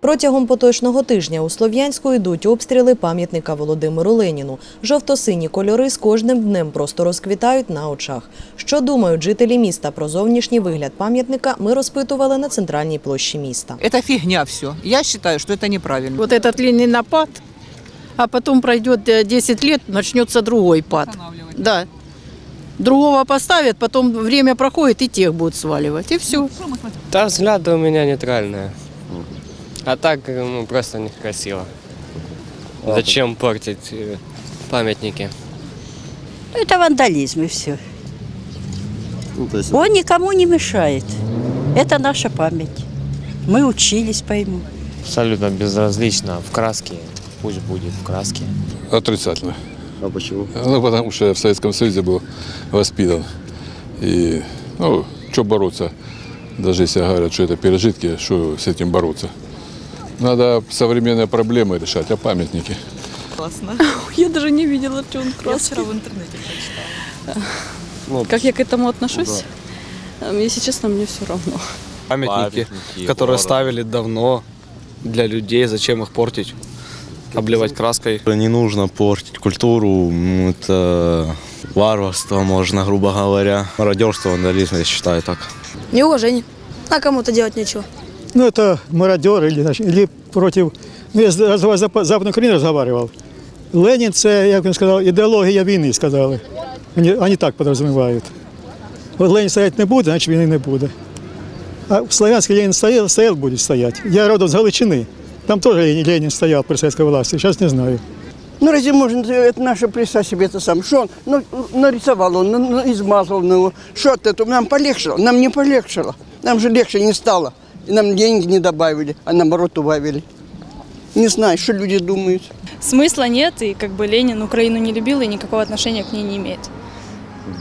Протягом поточного тижня у Слов'янську йдуть обстріли пам'ятника Володимиру Леніну. Жовто-сині кольори з кожним днем просто розквітають на очах. Що думають жителі міста про зовнішній вигляд пам'ятника, ми розпитували на центральній площі міста. Это фигня все. Я считаю, что это неправильно. Вот этот ленинопад, а потом пройдет э, 10 лет, начнется другой пад. Останавливать. Да. Другого поставят, потом время проходит, и тех будут сваливать. И все. Да, взгляды у меня нейтральные. А так, ну, просто некрасиво. Зачем портить э, памятники? Это вандализм и все. Ну, то есть Он никому не мешает. Это наша память. Мы учились по ему. Абсолютно безразлично. В краске. Пусть будет в краске. Отрицательно. А почему? Ну, потому что я в Советском Союзе был воспитан. И, ну, что бороться? Даже если говорят, что это пережитки, что с этим бороться? Надо современные проблемы решать, а памятники. Я даже не видела, что он красный. в интернете прочитала. Ну, Как я к этому отношусь? Эм, Если честно, мне все равно. памятники, которые ставили давно для людей, зачем их портить, обливать краской. Не нужно портить культуру, ну, это варварство, можно, грубо говоря. Мародерство, вандализм, я считаю так. Неуважение. А кому-то делать нечего. Ну, это мародер или, значит, или против... Ну, я з разговор- з Запа- Западной Украины разговаривал. Ленін – це, як він сказав, ідеологія війни, сказали. Вони, вони так підрозумівають. От Ленін стояти не буде, значить війни не буде. А в Слов'янську Ленін стояв, стояв, буде стояти. Я родом з Галичини. Там теж Ленін, Ленін стояв при советской власти, зараз не знаю. Ну, разве можно это наше представь себе это сам? Что он ну, нарисовал, он ну, измазал, ну, что от этого? Нам полегчало, нам не полегчало. Нам же легче не стало. И нам деньги не добавили, а наоборот убавили. Не знаю, что люди думают. Смысла нет, и как бы Ленин Украину не любил и никакого отношения к ней не имеет.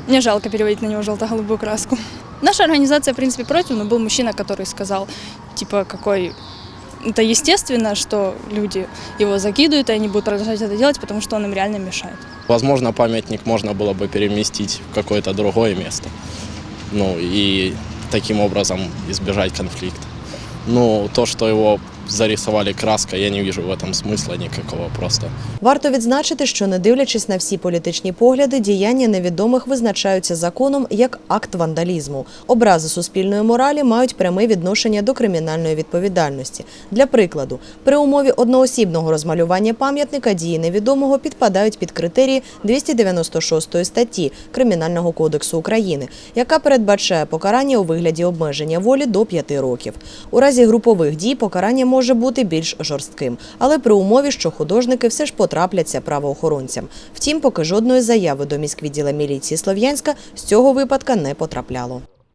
Мне жалко переводить на него желто-голубую краску. Наша организация, в принципе, против, но был мужчина, который сказал, типа, какой это естественно, что люди его закидывают, и они будут продолжать это делать, потому что он им реально мешает. Возможно, памятник можно было бы переместить в какое-то другое место. Ну и таким образом избежать конфликта. Ну, то, что его зарисовали краской, я не вижу в этом смысла никакого просто. Варто відзначити, що не дивлячись на всі політичні погляди, діяння невідомих визначаються законом як акт вандалізму. Образи суспільної моралі мають пряме відношення до кримінальної відповідальності. Для прикладу, при умові одноосібного розмалювання пам'ятника дії невідомого підпадають під критерії 296 статті Кримінального кодексу України, яка передбачає покарання у вигляді обмеження волі до 5 років. У разі групових дій покарання може бути більш жорстким, але при умові, що художники все ж потрапляться правоохоронцям. Втім, поки жодної заяви до міськвідділа міліції Слов'янська з цього випадка не потрапляло.